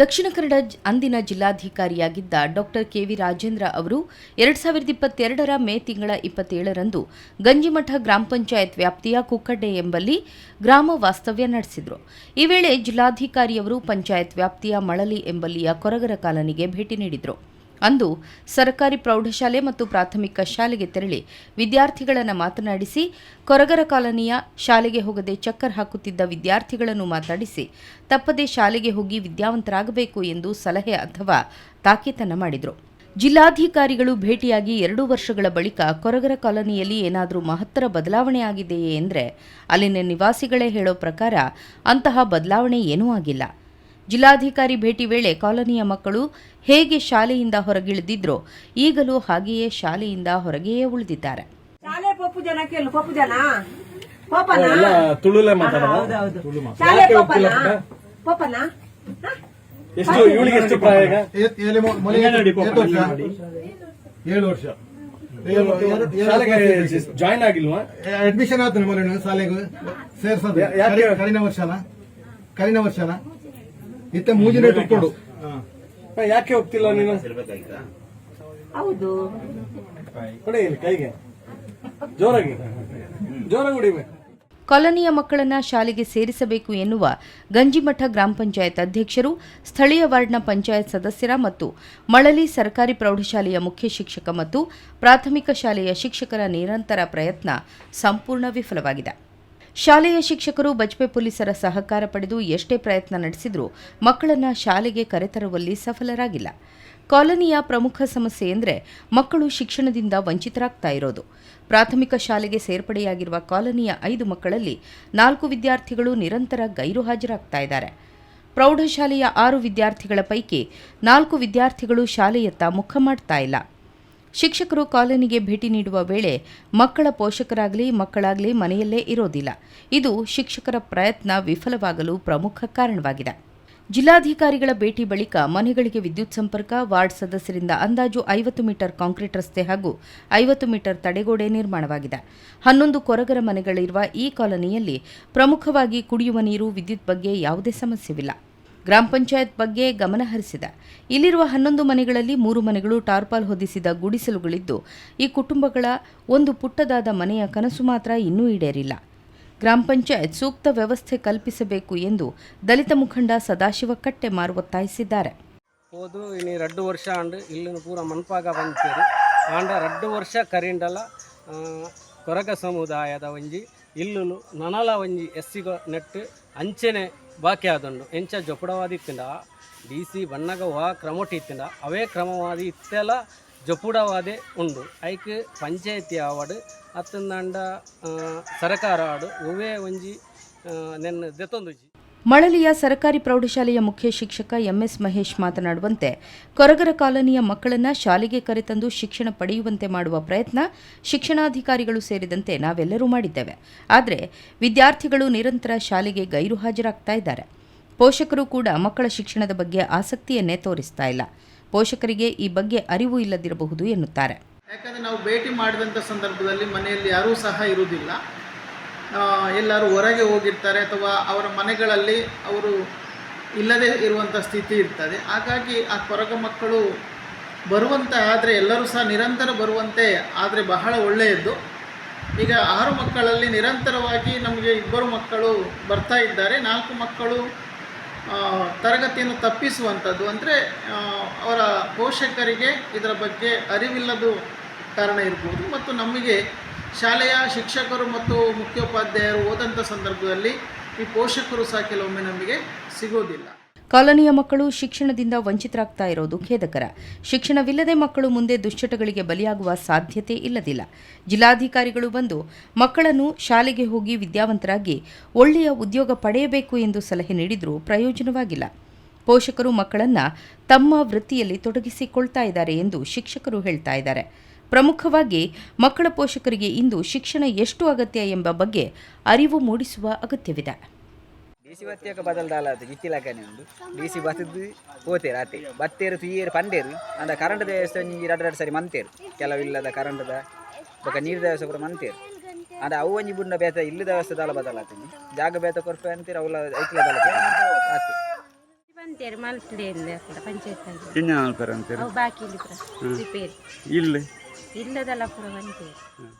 ದಕ್ಷಿಣ ಕನ್ನಡ ಅಂದಿನ ಜಿಲ್ಲಾಧಿಕಾರಿಯಾಗಿದ್ದ doctor KV Rajendra ಅವರು ಎರಡ್ ಸಾವಿರದ ಇಪ್ಪತ್ತೆರಡರ ಮೇ ತಿಂಗಳ ಇಪ್ಪತ್ತೇಳರಂದು ಗಂಜಿಮಠ ಗ್ರಾಮ ಪಂಚಾಯತ್ ವ್ಯಾಪ್ತಿಯ ಕುಕ್ಕಡ್ಡೆ ಎಂಬಲ್ಲಿ ಗ್ರಾಮ ವಾಸ್ತವ್ಯ ನಡೆಸಿದರು. ಈ ವೇಳೆ ಜಿಲ್ಲಾಧಿಕಾರಿಯವರು ಪಂಚಾಯತ್ ವ್ಯಾಪ್ತಿಯ ಮಳಲಿ ಎಂಬಲ್ಲಿಯ ಕೊರಗರ ಕಾಲನಿಗೆ ಭೇಟಿ ನೀಡಿದರು. ಅಂದು ಸರ್ಕಾರಿ ಪ್ರೌಢಶಾಲೆ ಮತ್ತು ಪ್ರಾಥಮಿಕ ಶಾಲೆಗೆ ತೆರಳಿ ವಿದ್ಯಾರ್ಥಿಗಳನ್ನು ಮಾತನಾಡಿಸಿ, ಕೊರಗರ ಕಾಲನಿಯ ಶಾಲೆಗೆ ಹೋಗದೆ ಚಕ್ಕರ್ ಹಾಕುತ್ತಿದ್ದ ವಿದ್ಯಾರ್ಥಿಗಳನ್ನು ಮಾತಾಡಿಸಿ, ತಪ್ಪದೆ ಶಾಲೆಗೆ ಹೋಗಿ ವಿದ್ಯಾವಂತರಾಗಬೇಕು ಎಂದು ಸಲಹೆ ಅಥವಾ ತಾಕೀತನ ಮಾಡಿದರು. ಜಿಲ್ಲಾಧಿಕಾರಿಗಳು ಭೇಟಿಯಾಗಿ ಎರಡು ವರ್ಷಗಳ ಬಳಿಕ ಕೊರಗರ ಕಾಲನಿಯಲ್ಲಿ ಏನಾದರೂ ಮಹತ್ತರ ಬದಲಾವಣೆ ಆಗಿದೆಯೇ ಎಂದರೆ ಅಲ್ಲಿನ ನಿವಾಸಿಗಳೇ ಹೇಳೋ ಪ್ರಕಾರ ಅಂತಹ ಬದಲಾವಣೆ ಏನೂ ಆಗಿಲ್ಲ. ಜಿಲ್ಲಾಧಿಕಾರಿ ಭೇಟಿ ವೇಳೆ ಕಾಲೋನಿಯ ಮಕ್ಕಳು ಹೇಗೆ ಶಾಲೆಯಿಂದ ಹೊರಗಿಳಿದಿದ್ರೋ ಈಗಲೂ ಹಾಗೆಯೇ ಶಾಲೆಯಿಂದ ಹೊರಗೆಯೇ ಉಳಿದಿದ್ದಾರೆ. ಶಾಲೆ ಪಪ್ಪು ಜನ ಕೇಳು ಪಪ್ಪು ಜನ? ಪಪ್ಪನ? ತುಳುಲೆ ಹೌದೌದು ಶಾಲೆ ಪಪ್ಪನ? ಪಪ್ಪನ? ಎಷ್ಟು ಇವಳಿಗೆ ಎಷ್ಟು ಪ್ರಾಯ ಈಗ? ಏಳು ವರ್ಷ. ವರ್ಷ. ಶಾಲೆಗೆ ವರ್ಷ ಜಾಯ್ನ್ ಆಗಿಲ್ವಾ? ಅಡ್ಮಿಷನ್ ಆಯ್ತು ಶಾಲೆಗೆ ಸೇರ್ಸೋದು. ವರ್ಷನ? ಕರಿನ ವರ್ಷನ? ಇತ್ತ ಮೂಜಿನ ಕೊಡು ಹ, ಯಾಕೆ ಹೋಗ್ತಿಲ್ಲ ನೀನು? ಹೌದು. ಕೊಡಿ ಇಲ್ಲಿ ಕೈಗೆ. ಜೋರಾಗಿ. ಜೋರಾಗಿ ಹೊಡಿಬೇಕು ಕಾಲನಿಯ ಮಕ್ಕಳನ್ನ ಶಾಲೆಗೆ ಸೇರಿಸಬೇಕು ಎನ್ನುವ ಗಂಜಿಮಠ ಗ್ರಾಮ ಪಂಚಾಯತ್ ಅಧ್ಯಕ್ಷರು ಸ್ಥಳೀಯ ವಾರ್ಡ್ನ ಪಂಚಾಯತ್ ಸದಸ್ಯರ ಮತ್ತು ಮಳಲಿ ಸರ್ಕಾರಿ ಪ್ರೌಢಶಾಲೆಯ ಮುಖ್ಯ ಶಿಕ್ಷಕ ಮತ್ತು ಪ್ರಾಥಮಿಕ ಶಾಲೆಯ ಶಿಕ್ಷಕರ ನಿರಂತರ ಪ್ರಯತ್ನ ಸಂಪೂರ್ಣ ವಿಫಲವಾಗಿದೆ. ಶಾಲೆಯ ಶಿಕ್ಷಕರು ಬಜ್ಪೆ ಪೊಲೀಸರ ಸಹಕಾರ ಪಡೆದು ಎಷ್ಟೇ ಪ್ರಯತ್ನ ನಡೆಸಿದರೂ ಮಕ್ಕಳನ್ನ ಶಾಲೆಗೆ ಕರೆತರುವಲ್ಲಿ ಸಫಲರಾಗಿಲ್ಲ. ಕಾಲನಿಯ ಪ್ರಮುಖ ಸಮಸ್ಯೆ ಎಂದರೆ ಮಕ್ಕಳು ಶಿಕ್ಷಣದಿಂದ ವಂಚಿತರಾಗ್ತಾ ಇರೋದು. ಪ್ರಾಥಮಿಕ ಶಾಲೆಗೆ ಸೇರ್ಪಡೆಯಾಗಿರುವ ಕಾಲನಿಯ ಐದು ಮಕ್ಕಳಲ್ಲಿ ನಾಲ್ಕು ವಿದ್ಯಾರ್ಥಿಗಳು ನಿರಂತರ ಗೈರು ಹಾಜರಾಗ್ತಾ ಇದ್ದಾರೆ. ಪ್ರೌಢಶಾಲೆಯ ಆರು ವಿದ್ಯಾರ್ಥಿಗಳ ಪೈಕಿ ನಾಲ್ಕು ವಿದ್ಯಾರ್ಥಿಗಳು ಶಾಲೆಯತ್ತ ಮುಖ ಮಾಡ್ತಾ ಇಲ್ಲ. ಶಿಕ್ಷಕರು ಕಾಲೋನಿಗೆ ಭೇಟಿ ನೀಡುವ ವೇಳೆ ಮಕ್ಕಳ ಪೋಷಕರಾಗಲಿ, ಮಕ್ಕಳಾಗಲಿ ಮನೆಯಲ್ಲೇ ಇರೋದಿಲ್ಲ. ಇದು ಶಿಕ್ಷಕರ ಪ್ರಯತ್ನ ವಿಫಲವಾಗಲು ಪ್ರಮುಖ ಕಾರಣವಾಗಿದೆ. ಜಿಲ್ಲಾಧಿಕಾರಿಗಳ ಭೇಟಿ ಬಳಿಕ ಮನೆಗಳಿಗೆ ವಿದ್ಯುತ್ ಸಂಪರ್ಕ, ವಾರ್ಡ್ ಸದಸ್ಯರಿಂದ ಅಂದಾಜು ಐವತ್ತು ಮೀಟರ್ ಕಾಂಕ್ರೀಟ್ ರಸ್ತೆ ಹಾಗೂ ಐವತ್ತು ಮೀಟರ್ ತಡೆಗೋಡೆ ನಿರ್ಮಾಣವಾಗಿದೆ. ಹನ್ನೊಂದು ಕೊರಗರ ಮನೆಗಳಿರುವ ಈ ಕಾಲೋನಿಯಲ್ಲಿ ಪ್ರಮುಖವಾಗಿ ಕುಡಿಯುವ ನೀರು, ವಿದ್ಯುತ್ ಬಗ್ಗೆ ಯಾವುದೇ ಸಮಸ್ಯೆವಿಲ್ಲ. ಗ್ರಾಮ ಪಂಚಾಯತ್ ಬಗ್ಗೆ ಗಮನ ಹರಿಸಿದ. ಇಲ್ಲಿರುವ ಹನ್ನೊಂದು ಮನೆಗಳಲ್ಲಿ ಮೂರು ಮನೆಗಳು ಟಾರ್ಪಾಲ್ ಹೊದಿಸಿದ ಗುಡಿಸಲುಗಳಿದ್ದು, ಈ ಕುಟುಂಬಗಳ ಒಂದು ಪುಟ್ಟದಾದ ಮನೆಯ ಕನಸು ಮಾತ್ರ ಇನ್ನೂ ಈಡೇರಿಲ್ಲ. ಗ್ರಾಮ ಪಂಚಾಯತ್ ಸೂಕ್ತ ವ್ಯವಸ್ಥೆ ಕಲ್ಪಿಸಬೇಕು ಎಂದು ದಲಿತ ಮುಖಂಡ ಸದಾಶಿವ ಕಟ್ಟೆ ಮಾರು ಒತ್ತಾಯಿಸಿದ್ದಾರೆ. ಹೋದು, ಇನ್ನು ರಡ್ಡು ವರ್ಷ ಅಂಡ್ ಇಲ್ಲಿನ ಪೂರ ಮನ್ಪಾಗ ಬಂತೇರು ಆಂಡ ಎರಡು ವರ್ಷ ಕರಿಂಡಲ ಕೊರಗ ಸಮುದಾಯದ ಒಂಜಿ ಇಲ್ಲುಲು ನನಲ ಒಂಜಿ ಎಸ್ಸಿಗ ನೆಟ್ಟು ಅಂಚೆನೆ ಬಾಕಿ ಆದುಂಡು ಎಂಚ ಜೊಪುಡವಾದಿತ್ತಿಂಡ ಡಿ ಸಿ ಬಣ್ಣಗ ವಾ ಕ್ರಮೊಟ್ಟಿತ್ತಿಂಡ ಅವೇ ಕ್ರಮವಾದಿ ಇತ್ತೆಲ ಜೊಪುಡವಾದೆ ಉಂಡು. ಐಕ್ ಪಂಚಾಯತಿ ಆವಡ್ ಅತ್ತಂದಾಂಡ ಸರಕಾರ ಆಡು ಒವೇ ಒಂಜಿ ನೆನ್ನ ದೆತೊಂದುಜಿ ಮಳಲಿಯ ಸರ್ಕಾರಿ ಪ್ರೌಢಶಾಲೆಯ ಮುಖ್ಯ ಶಿಕ್ಷಕ ಎಂಎಸ್ ಮಹೇಶ್ ಮಾತನಾಡುವಂತೆ, ಕೊರಗರ ಕಾಲೋನಿಯ ಮಕ್ಕಳನ್ನ ಶಾಲೆಗೆ ಕರೆತಂದು ಶಿಕ್ಷಣ ಪಡೆಯುವಂತೆ ಮಾಡುವ ಪ್ರಯತ್ನ ಶಿಕ್ಷಣಾಧಿಕಾರಿಗಳು ಸೇರಿದಂತೆ ನಾವೆಲ್ಲರೂ ಮಾಡಿದ್ದೇವೆ. ಆದರೆ, ವಿದ್ಯಾರ್ಥಿಗಳು ನಿರಂತರ ಶಾಲೆಗೆ ಗೈರು ಹಾಜರಾಗ್ತಾ ಇದ್ದಾರೆ. ಪೋಷಕರು ಕೂಡ ಮಕ್ಕಳ ಶಿಕ್ಷಣದ ಬಗ್ಗೆ ಆಸಕ್ತಿಯನ್ನೇ ತೋರಿಸ್ತಾ ಇಲ್ಲ. ಪೋಷಕರಿಗೆ ಈ ಬಗ್ಗೆ ಅರಿವು ಇಲ್ಲದಿರಬಹುದು ಎನ್ನುತ್ತಾರೆ. ಯಾಕಂದರೆ ನಾವು ಭೇಟಿ ಮಾಡಿದಂಥ ಸಂದರ್ಭದಲ್ಲಿ ಮನೆಯಲ್ಲಿ ಯಾರೂ ಸಹ ಇರುವುದಿಲ್ಲ. ಎಲ್ಲರೂ ಹೊರಗೆ ಹೋಗಿರ್ತಾರೆ ಅಥವಾ ಅವರ ಮನೆಗಳಲ್ಲಿ ಅವರು ಇಲ್ಲದೇ ಇರುವಂಥ ಸ್ಥಿತಿ ಇರ್ತದೆ. ಹಾಗಾಗಿ ಆ ಕೊರಗ ಮಕ್ಕಳು ಬರುವಂತೆ ಆದರೆ ಎಲ್ಲರೂ ಸಹ ನಿರಂತರ ಬರುವಂತೆ ಆದರೆ ಬಹಳ ಒಳ್ಳೆಯದು ಈಗ ಆರು ಮಕ್ಕಳಲ್ಲಿ ನಿರಂತರವಾಗಿ ನಮಗೆ ಇಬ್ಬರು ಮಕ್ಕಳು ಬರ್ತಾ ಇದ್ದಾರೆ. ನಾಲ್ಕು ಮಕ್ಕಳು ತರಗತಿಯನ್ನು ತಪ್ಪಿಸುವಂಥದ್ದು. ಅಂದರೆ ಅವರ ಪೋಷಕರಿಗೆ ಇದರ ಬಗ್ಗೆ ಅರಿವಿಲ್ಲದ ಕಾರಣ ಇರ್ಬೋದು. ಮತ್ತು ನಮಗೆ ಶಾಲೆಯ ಶಿಕ್ಷಕರು ಮತ್ತು ಮುಖ್ಯೋಪಾಧ್ಯಾಯರು ಹೋದಂಥ ಸಂದರ್ಭದಲ್ಲಿ ಈ ಪೋಷಕರು ಸಹ ಕೆಲವೊಮ್ಮೆ ನಮಗೆ ಸಿಗೋದಿಲ್ಲ. ಕಾಲೋನಿಯ ಮಕ್ಕಳು ಶಿಕ್ಷಣದಿಂದ ವಂಚಿತರಾಗ್ತಾ ಇರೋದು ಖೇದಕರ. ಶಿಕ್ಷಣವಿಲ್ಲದೆ ಮಕ್ಕಳು ಮುಂದೆ ದುಶ್ಚಟಗಳಿಗೆ ಬಲಿಯಾಗುವ ಸಾಧ್ಯತೆ ಇಲ್ಲದಿಲ್ಲ. ಜಿಲ್ಲಾಧಿಕಾರಿಗಳು ಬಂದು ಮಕ್ಕಳನ್ನು ಶಾಲೆಗೆ ಹೋಗಿ ವಿದ್ಯಾವಂತರಾಗಿ ಒಳ್ಳೆಯ ಉದ್ಯೋಗ ಪಡೆಯಬೇಕು ಎಂದು ಸಲಹೆ ನೀಡಿದರೂ ಪ್ರಯೋಜನವಾಗಿಲ್ಲ. ಪೋಷಕರು ಮಕ್ಕಳನ್ನ ತಮ್ಮ ವೃತ್ತಿಯಲ್ಲಿ ತೊಡಗಿಸಿಕೊಳ್ತಾ ಇದ್ದಾರೆ ಎಂದು ಶಿಕ್ಷಕರು ಹೇಳ್ತಾ ಇದ್ದಾರೆ. ಪ್ರಮುಖವಾಗಿ ಮಕ್ಕಳ ಪೋಷಕರಿಗೆ ಇಂದು ಶಿಕ್ಷಣ ಎಷ್ಟು ಅಗತ್ಯ ಎಂಬ ಬಗ್ಗೆ ಅರಿವು ಮೂಡಿಸುವ ಅಗತ್ಯವಿದೆ. ಡಿಸಿ ಬತ್ತಿಯಕ ಬದಲ್ದಾಲಾದ ಜಿತ್ತಿಲಕನೆ ಉಂಡು ಡಿಸಿ ಬತ್ತದು ಹೋತೇರು ಆತೆ ಬತ್ತೇರು, ತುಯ್ಯೇರು ಪಂಡೇರು ಅಂದ ಕರೆಂಟ್ ವ್ಯವಸ್ಥೆ ಒಂಜಿ ಎರಡು ಎರಡು ಸರಿ ಮಂತೇರು ಕೆಲವಿಲ್ಲದ ಕರೆಂಟ್ದ ಬೊಕ ನೀರು ವ್ಯವಸ್ಥೆ ಪೂರ ಮಂತೇರು ಅಂದ ಅವು ಒಂಜಿ ಬುಂಡ ಬೇತ, ಇಲ್ಲದ ವ್ಯವಸ್ಥೆ ದಾಲ ಬದಲಾತೀನಿ ಜಾಗ ಬೇತ ಕೊರ್ಪೆ ಅಂತೀರ, ಅವುಲ ಐಕ್ಲ ಬದಲಾತಿ ಆತೆ ಬಂತೇರು ಮಲ್ಪಡೆಯಿಂದ ಕೂಡ ಪಂಚಾಯತ್ ಎಂಜ ನಾಲ್ಪೇರು ಅಂತೇಳಿ ಅವು ಬಾಕಿ ಇಲ್ಲಿ ಪುರ ರಿಪೇರಿ. ಇಲ್ಲಿ? ಇಲ್ಲದಲ್ಲ ಪುರ ಹ್ಮ್.